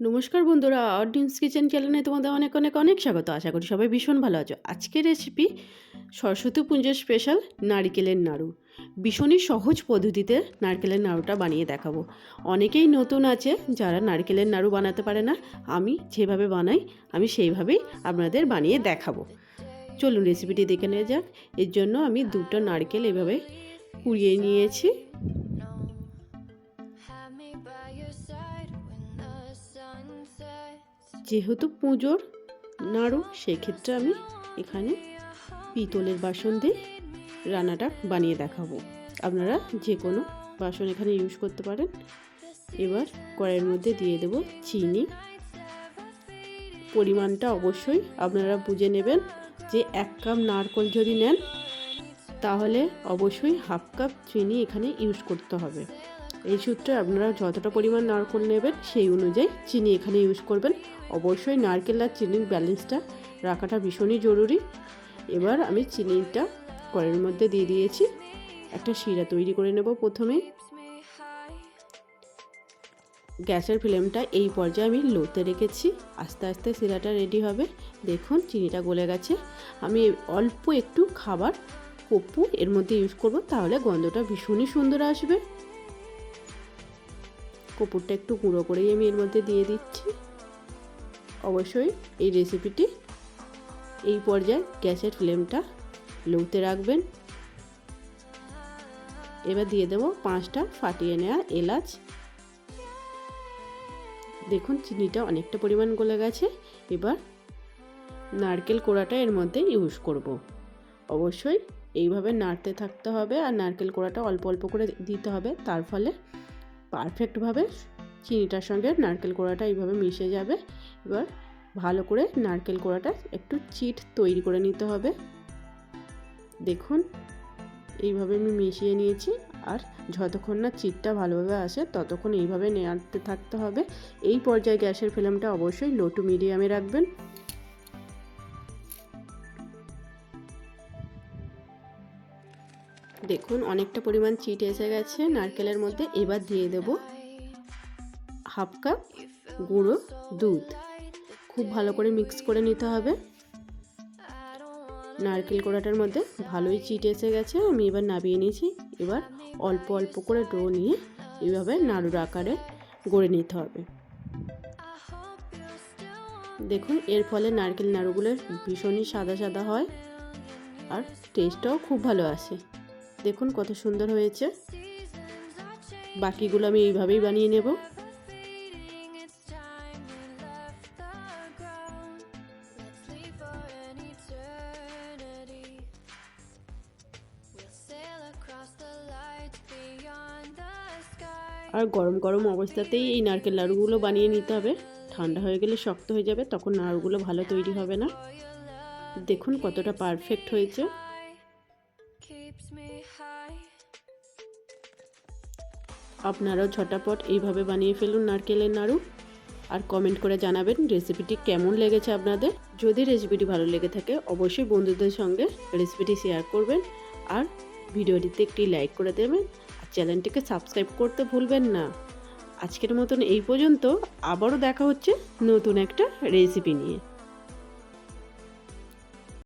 নমস্কার বন্ধুরা ডিমস কিচেন চ্যানেলে তোমাদের অনেক অনেক অনেক স্বাগত। আশা করি সবাই ভীষণ ভালো আছো। আজকের রেসিপি সরস্বতী পুজোর স্পেশাল নারিকেলের নাড়ু। ভীষণই সহজ পদ্ধতিতে নারকেলের নাড়ুটা বানিয়ে দেখাবো। অনেকেই নতুন আছে, যারা নারকেলের নাড়ু বানাতে পারে না। আমি যেভাবে বানাই, আমি সেইভাবেই আপনাদের বানিয়ে দেখাবো। চলুন রেসিপিটি দেখে নেওয়া যাক। এর জন্য আমি দুটো নারকেল এভাবে কুড়িয়ে নিয়েছি। যেহেতু পুজোর নাড়ু, সেক্ষেত্রে আমি এখানে পিতলের বাসন দিয়ে রান্নাটা বানিয়ে দেখাবো। আপনারা যে কোনো বাসন এখানে ইউজ করতে পারেন। এবার কড়াইয়ের মধ্যে দিয়ে দেব চিনি। পরিমাণটা অবশ্যই আপনারা বুঝে নেবেন যে এক কাপ নারকল যদি নেন, তাহলে অবশ্যই হাফ কাপ চিনি এখানে ইউজ করতে হবে। এই সূত্রে আপনারা যতটা পরিমাণ নারকেল নেবেন সেই অনুযায়ী চিনি এখানে ইউজ করবেন। অবশ্যই নারকেল আর চিনির ব্যালেন্সটা রাখাটা ভীষণই জরুরি। এবার আমি চিনিটা কড়ের মধ্যে দিয়ে দিয়েছি। একটা শিরা তৈরি করে নেব প্রথমে। গ্যাসের ফ্লেমটা এই পর্যায়ে আমি লোতে রেখেছি। আস্তে আস্তে শিরাটা রেডি হবে। দেখুন, চিনিটা গলে গেছে। আমি অল্প একটু খাবার কর্পূর এর মধ্যে ইউজ করব, তাহলে গন্ধটা ভীষণই সুন্দর আসবে। কপুরটা একটু গুঁড়ো করেই আমি এর মধ্যে দিয়ে দিচ্ছি। অবশ্যই এই রেসিপিটি এই পর্যায়ে গ্যাসের ফ্লেমটা লোতে রাখবেন। এবার দিয়ে দেবো পাঁচটা ফাটিয়ে নেওয়া এলাচ। দেখুন, চিনিটা অনেকটা পরিমাণ গলে গেছে। এবার নারকেল কোড়াটা এর মধ্যে ইউজ করব। অবশ্যই এইভাবে নাড়তে থাকতে হবে আর নারকেল কোড়াটা অল্প অল্প করে দিতে হবে। তার ফলে পারফেক্টভাবে চিনিটার সঙ্গে নারকেল কোড়াটা এইভাবে মিশে যাবে। এবার ভালো করে নারকেল কোড়াটা একটু চিট তৈরি করে নিতে হবে। দেখুন, এইভাবে আমি মিশিয়ে নিয়েছি আর যতক্ষণ না চিটটা ভালোভাবে আসে ততক্ষণ এইভাবে নেড়তে থাকতে হবে। এই পর্যায়ে গ্যাসের ফ্লেমটা অবশ্যই লো টু মিডিয়ামে রাখবেন। দেখুন, অনেকটা পরিমাণ চিট এসে গেছে। নারকেলের মধ্যে এবার দিয়ে দেব হাফ কাপ গুঁড়ো দুধ। খুব ভালো করে মিক্স করে নিতে হবে। নারকেল কোড়াটার মধ্যে ভালোই চিট এসে গেছে, আমি এবার নাবিয়ে নিয়েছি। এবার অল্প অল্প করে ডো নিয়ে এইভাবে নাড়ুর আকারে গড়ে নিতে হবে। দেখুন, এর ফলে নারকেল নাড়ুগুলো ভীষণই সাদা সাদা হয় আর টেস্টটাও খুব ভালো আসে। দেখুন কত সুন্দর হয়েছে। বাকিগুলো আমি এইভাবেই বানিয়ে নেব। আর গরম গরম অবস্থাতেই এই নারকেল নাড়ুগুলো বানিয়ে নিতে হবে। ঠান্ডা হয়ে গেলে শক্ত হয়ে যাবে, তখন নাড়ুগুলো ভালো তৈরি হবে না। দেখুন কতটা পারফেক্ট হয়েছে। আপনারাও ঝটাপট এইভাবে বানিয়ে ফেলুন নারকেলের নাড়ু। আর কমেন্ট করে জানাবেন রেসিপিটি কেমন লেগেছে আপনাদের। যদি রেসিপিটি ভালো লেগে থাকে, অবশ্যই বন্ধুদের সঙ্গে রেসিপিটি শেয়ার করবেন। আর ভিডিওটিতে একটি লাইক করে দেবেন। আর চ্যানেলটিকে সাবস্ক্রাইব করতে ভুলবেন না। আজকের মতন এই পর্যন্ত। আবারও দেখা হচ্ছে নতুন একটা রেসিপি নিয়ে।